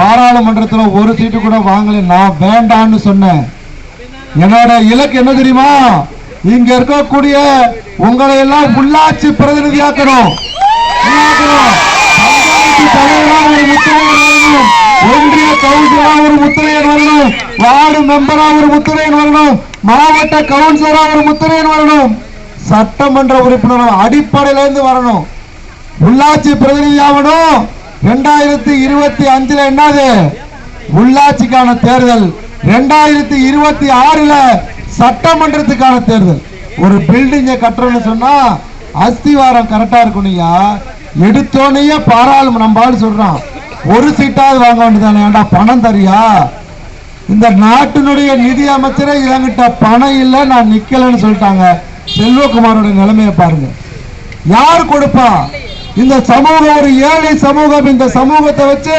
பாராளுமன்றத்தில் ஒரு சீட்டு கூட வாங்கல. நான் வேண்டான்னு சொன்னேன். என்னோட இலக்கு என்ன தெரியுமா? இங்க இருக்கக்கூடிய உங்களை எல்லாம் உள்ளாட்சி பிரதிநிதியாக்கணும். ஒரு வரணும் ஒன்றிய கவுன்சிலரா ஒரு முத்திரையன் வரணும் வார்டு மெம்பரா ஒரு முத்திரையன் வரணும் மாவட்ட கவுன்சிலரா ஒரு முத்திரையன் வரணும் சட்டமன்ற உறுப்பினர் அடிப்படையில இருந்து வரணும். உள்ளாட்சி பிரதிநிதி ஆகணும் ரெண்டாயிரத்தி இருபத்தி அஞ்சுல என்னது? உள்ளாட்சிக்கான தேர்தல். ரெண்டாயிரத்தி இருபத்தி ஆறுல சட்டமன்றத்துக்கான தேர்தல். ஒரு பில்டிங்க கட்டுறோம்னு சொன்னா அஸ்திவாரம் கரெக்டா இருக்கணும்யா எடுத்தோனையே பாராளுமன்றம் நம்ம ஆளு சொல்றான். ஒரு சீட்டாவது வாங்க வேண்டியதானே ஏன்டா பணம் தரியா? இந்த நாட்டினுடைய நிதி அமைச்சரே இவங்கிட்ட பணம் இல்லை நான் நிக்கலன்னு சொல்லிட்டாங்க. செல்வகுமாரோட நிலைமையை பாருங்க. யார் கொடுப்பா? இந்த சமூகம் ஒரு ஏழை சமூகம். இந்த சமூகத்தை வச்சு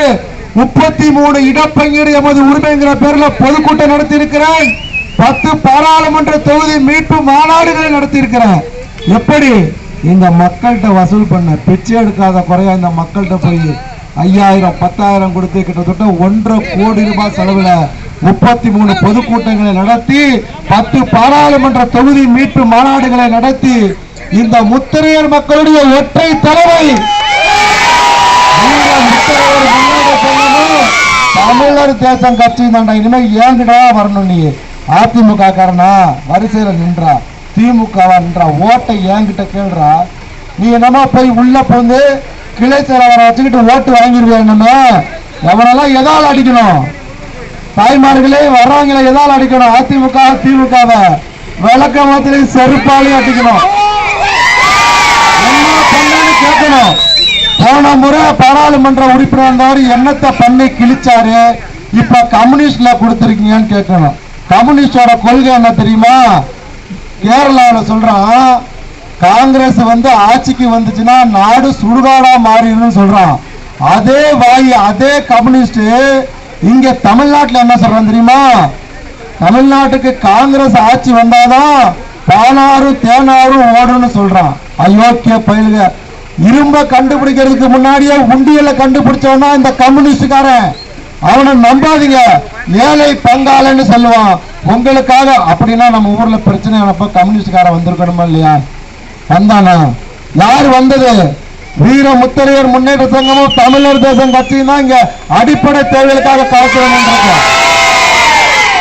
முப்பத்தி மூணு இடப்பங்கீடு எமது உரிமைங்கிற பேர்ல பொதுக்கூட்டம் நடத்தி இருக்கிறேன் பத்து பாராளுமன்ற தொகுதி மீட்பு மாநாடுகளை நடத்தி இருக்கிறேன் எப்படி? இந்த மக்கள்கிட்ட வசூல் பண்ண பிச்சை எடுக்காத குறையா இந்த மக்கள்கிட்ட போய் ஐயாயிரம் பத்தாயிரம் கொடுத்து கிட்டத்தட்ட ஒன்றரை கோடி ரூபாய் செலவுல முப்பத்தி மூணு பொதுக்கூட்டங்களை நடத்தி பத்து பாராளுமன்ற தொகுதி மீட்பு மாநாடுகளை நடத்தி இந்த முத்திரையர் மக்களுடைய ஒற்றை தலைமை. முத்திரையர் தமிழர் தேசம் கட்சி தாண்டா இனிமேல் ஏங்கிடா வரணும் நீ. அதிமுக காரனா வரிசையில நின்றா திமுகவான்றா ஓட்டை ஏங்கிட்ட கேள்றா நீ என்னமா போய் உள்ள போந்து கிளை செயலாளரை வச்சுக்கிட்டு ஓட்டு வாங்கிருவியா எவனெல்லாம் எதால் அடிக்கணும்? தாய்மார்களே வர்றவங்களை எதால் அடிக்கணும்? அதிமுக திமுகவை விளக்க மாத்திரையும் செருப்பாலையும் அடிக்கணும். கேட்கணும். போன முறை பாராளுமன்ற உறுப்பினர் இருந்தவர் என்னத்தை பண்ணி கிழிச்சாரு? இப்ப கம்யூனிஸ்ட்ல கொடுத்திருக்கீங்கன்னு கேட்கணும். கம்யூனிஸ்டோட கொள்கை என்ன தெரியுமா? கேரளாவில் சொல்றான் காங்கிரஸ் வந்து ஆட்சிக்கு வந்துச்சுன்னா நாடு சுடுகாடா மாறிடும் சொல்றான். அதே வாய் அதே கம்யூனிஸ்ட் இங்க தமிழ்நாட்டில் என்ன சொல்றான் தெரியுமா? தமிழ்நாட்டுக்கு காங்கிரஸ் ஆட்சி வந்தாதான் பாலாறு தேனாரும் ஓடும்னு சொல்றான். அயோக்கிய பயிலுக. இரும்ப கண்டுபிடிக்கிறதுக்கு முன்னாடியே உண்டியல கண்டுபிடிச்சவனா இந்த கம்யூனிஸ்டுக்காரன் அவனை நம்பாதீங்க. ஏழை பங்காளன்னு சொல்லுவான். உங்களுக்காக அப்படின்னா நம்ம ஊர்ல பிரச்சனை ஆனப்ப கம்யூனிஸ்டுக்காரன் வந்திருக்கணுமா இல்லையா? வந்தானா? யார் வந்தது? வீர முத்தரையர் முன்னேற்ற சங்கமும் தமிழர் தேசம் கட்சியும் தான் இங்க அடிப்படை தேவைகளுக்காக கவசம்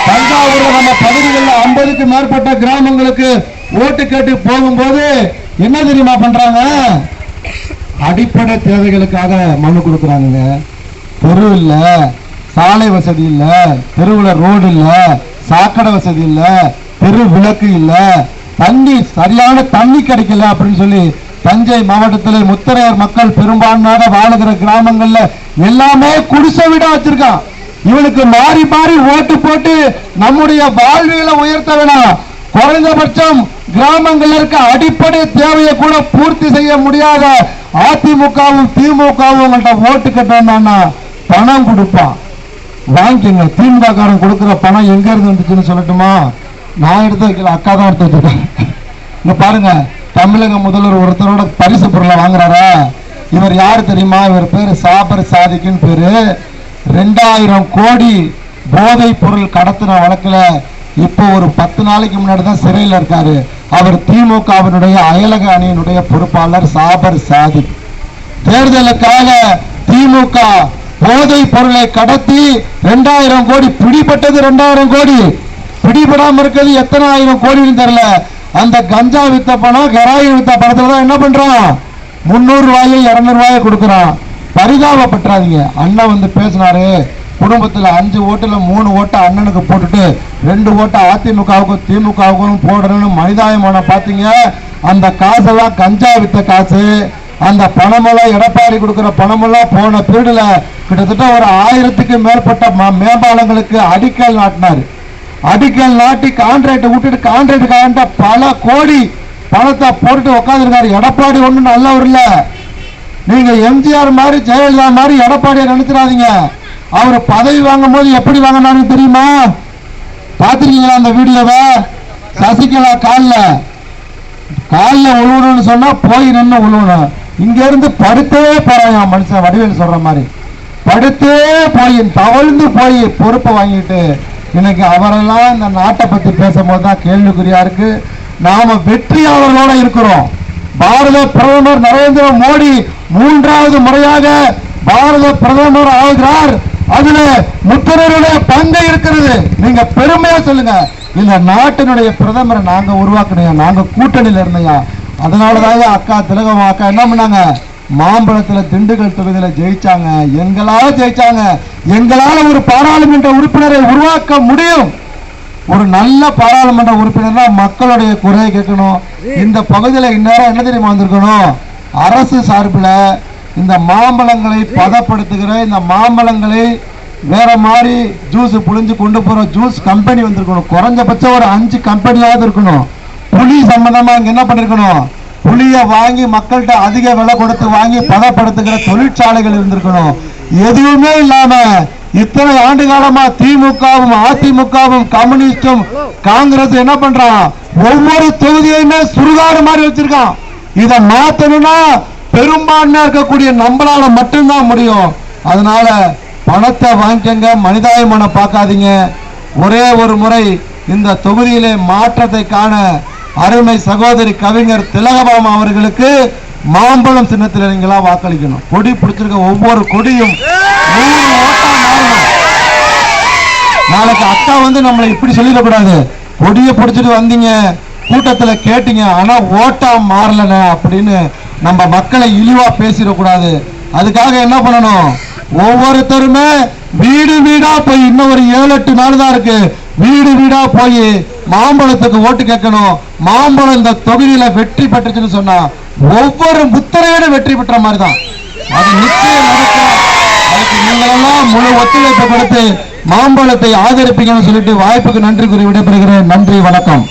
தஞ்சாவூர்ல நம்ம பகுதிகளில் ஐம்பதுக்கு மேற்பட்ட கிராமங்களுக்கு ஓட்டு கேட்டு போகும்போது என்ன தெரியுமா பண்றாங்க? அடிப்படை தேவைகளுக்காக மனு கொடுக்குறாங்க பொருள் இல்லை சாலை வசதி இல்லை தெருவில் ரோடு இல்லை சாக்கடை வசதி இல்லை தெரு விளக்கு இல்லை தண்ணி சரியான தண்ணி கிடைக்கல அப்படின்னு சொல்லி தஞ்சை மாவட்டத்தில் முத்தரையர் மக்கள் பெரும்பான்மையாக வாழுகிற கிராமங்கள்ல எல்லாமே குடிசை வீடா வச்சிருக்கான். இவனுக்கு மாறி மாறி ஓட்டு போட்டு நம்முடைய வாழ்வியலை உயர்த்த வேணாம். குறைந்தபட்சம் கிராமங்கள் இருக்க அடிப்படை தேவையை கூட பூர்த்தி செய்ய முடியாத அதிமுகவும் திமுகவும் உங்கள்கிட்ட ஓட்டு கட்டணும்னா பணம் கொடுப்பான் வாங்கிக்கங்க. திமுக காரன் பணம் எங்க இருந்து வந்துச்சுன்னு சொல்லட்டுமா? நான் எடுத்து வைக்கல. அக்கா தான் எடுத்து வச்சிருக்கேன் இங்க பாருங்க. தமிழக முதல்வர் ஒருத்தரோட பரிசு பொருளை வாங்குறாரா? இவர் யார் தெரியுமா? இவர் பேரு சாபர் சாதிக்குன்னு பேரு. ரெண்டாயிரம் கோடி போதைப் பொருள் கடத்தின வழக்குல இப்போ ஒரு பத்து நாளைக்கு முன்னாடி தான் சிறையில் இருக்காரு. அவர் திமுகவினுடைய அயலக அணியினுடைய பொறுப்பாளர் சாபர் சாதி. தேர்தலுக்காக திமுக போதை பொருளை கடத்தி ரெண்டாயிரம் கோடி பிடிபட்டது ரெண்டாயிரம் கோடி. பிடிபடாம இருக்கிறது எத்தனை ஆயிரம் கோடின்னு தெரியல. அந்த கஞ்சா வித்த பணம் ஹெராயின் வித்த பணத்துல தான் என்ன பண்றான்? முன்னூறு ரூபாயை இருநூறு ரூபாயை கொடுக்குறான். பரிதாபப்பட்டுறாதீங்க. அண்ணன் வந்து பேசினாரு. குடும்பத்தில் அஞ்சு ஓட்டில் மூணு ஓட்டை அண்ணனுக்கு போட்டுட்டு ரெண்டு ஓட்டை அதிமுகவுக்கும் திமுகவுக்கும் போடணும்னு மனிதாயமான பார்த்தீங்க அந்த காசெல்லாம் கஞ்சா வித்த காசு. அந்த பணமெல்லாம் எடப்பாடி கொடுக்குற பணமெல்லாம் போன பீரியடில் கிட்டத்தட்ட ஒரு ஆயிரத்துக்கு மேற்பட்ட ம- மேம்பாலங்களுக்கு அடிக்கல் நாட்டினார். அடிக்கல் நாட்டி கான்ட்ராக்ட் விட்டுட்டு கான்ட்ராக்டுக்காக பல கோடி பணத்தை போட்டுட்டு உட்காந்துருக்காரு எடப்பாடி ஒன்றும் நல்லவர் இல்லை. நீங்கள் எம்ஜிஆர் மாதிரி ஜெயலலிதா மாதிரி எடப்பாடியை நினைச்சிடாதீங்க. அவர் பதவி வாங்கும் போது எப்படி வாங்கினாரு தெரியுமா? பார்த்துருக்கீங்களா அந்த வீடியோவை? சசிகலா காலில். காலில் உழுவணும்னு சொன்னால் போய் நின்று உழுவணும். இங்கேருந்து படுத்தே படுத்தவே போறான் மனுஷன் வடிவேல் சொல்கிற மாதிரி. படுத்தே போய் தவழ்ந்து போய் பொறுப்பை வாங்கிட்டு இன்னைக்கு அவரெல்லாம் இந்த நாட்டை பற்றி பேசும்போது தான் கேள்விக்குறியா இருக்கு. நாம வெற்றியாளர்களோட இருக்கிறோம். பாரத பிரதமர் நரேந்திர மோடி மூன்றாவது முறையாக பாரத பிரதமர் ஆகிறார். அதுல முத்தரருடைய பங்கு இருக்கிறது. நீங்க பெருமையா சொல்லுங்க. இந்த நாட்டினுடைய பிரதமரை நாங்க உருவாக்கணையா நாங்க கூட்டணியில இருந்தையா அதனாலதான் அக்கா திலகம் அக்கா என்ன பண்ணாங்க? மாம்பழத்துல திண்டுக்கல் தொகுதியில ஜெயிச்சாங்க. எங்களால ஜெயிச்சாங்க. எங்களால ஒரு பாராளுமன்ற உறுப்பினரை உருவாக்க முடியும். ஒரு நல்ல பாராளுமன்ற உறுப்பினர்னா மக்களுடைய குறையை கேட்கணும். இந்த பகுதியில் இந்நேரம் என்ன தெரியுமா வந்திருக்கணும்? அரசு சார்பில் இந்த மாம்பழங்களை பதப்படுத்துகிற இந்த மாம்பழங்களை வேற மாதிரி ஜூஸ் புழிஞ்சு கொண்டு போற ஜூஸ் கம்பெனி வந்திருக்கணும். குறைஞ்சபட்சம் ஒரு அஞ்சு கம்பெனியாவது இருக்கணும். புளி சம்பந்தமா இங்க என்ன பண்ணிருக்கணும்? புளிய வாங்கி மக்கள்கிட்ட அதிக விலை கொடுத்து வாங்கி பதப்படுத்துகிற தொழிற்சாலைகள் இருந்திருக்கணும். எதுவுமே இல்லாம இத்தனை ஆண்டு காலமா திமுகவும் அதிமுகவும் கம்யூனிஸ்டும் காங்கிரஸ் என்ன பண்றான்? ஒவ்வொரு தொகுதியுமே சுடுகாடு மாதிரி வச்சிருக்கான். இதை மாத்தணும்னா பெரும்பான்மையா இருக்கக்கூடிய நம்மளால மட்டும்தான் முடியும். அதனால பணத்தை வாங்கிக்கங்க மனிதாயமான பார்க்காதீங்க. ஒரே ஒரு முறை இந்த தொகுதியிலே மாற்றத்தை காண அருமை சகோதரி கவிஞர் திலகபாமா அவர்களுக்கு மாம்பழம் சின்னத்தில் நீங்களா வாக்களிக்கணும். கொடி பிடிச்சிருக்க ஒவ்வொரு கொடியும் நாளைக்கு அக்கா வந்து நம்மளை இப்படி சொல்லிடக்கூடாது. கொடியை பிடிச்சிட்டு வந்தீங்க கூட்டத்தில் கேட்டீங்க ஆனால் ஓட்டா மாறலன அப்படின்னு நம்ம மக்களை இழிவா பேசிடக்கூடாது. அதுக்காக என்ன பண்ணணும்? ஒவ்வொருத்தருமே வீடு வீடா போய் இன்னும் ஒரு ஏழு எட்டு நாள் தான் இருக்கு. வீடு வீடா போய் மாம்பழத்துக்கு ஓட்டு கேட்கணும். மாம்பழம் இந்த தொகுதியில வெற்றி பெற்றுச்சுன்னு சொன்னா ஒவ்வொரு முத்திரையோட வெற்றி பெற்ற மாதிரி தான் அது நிச்சயம் நடக்கும். அதுக்கு நீங்களெல்லாம் முழு ஒத்துழைப்பு கொடுத்து மாம்பழத்தை ஆதரிப்பீங்கன்னு சொல்லிட்டு வாய்ப்புக்கு நன்றி கூறி விடைபெறுகிறேன். நன்றி வணக்கம்.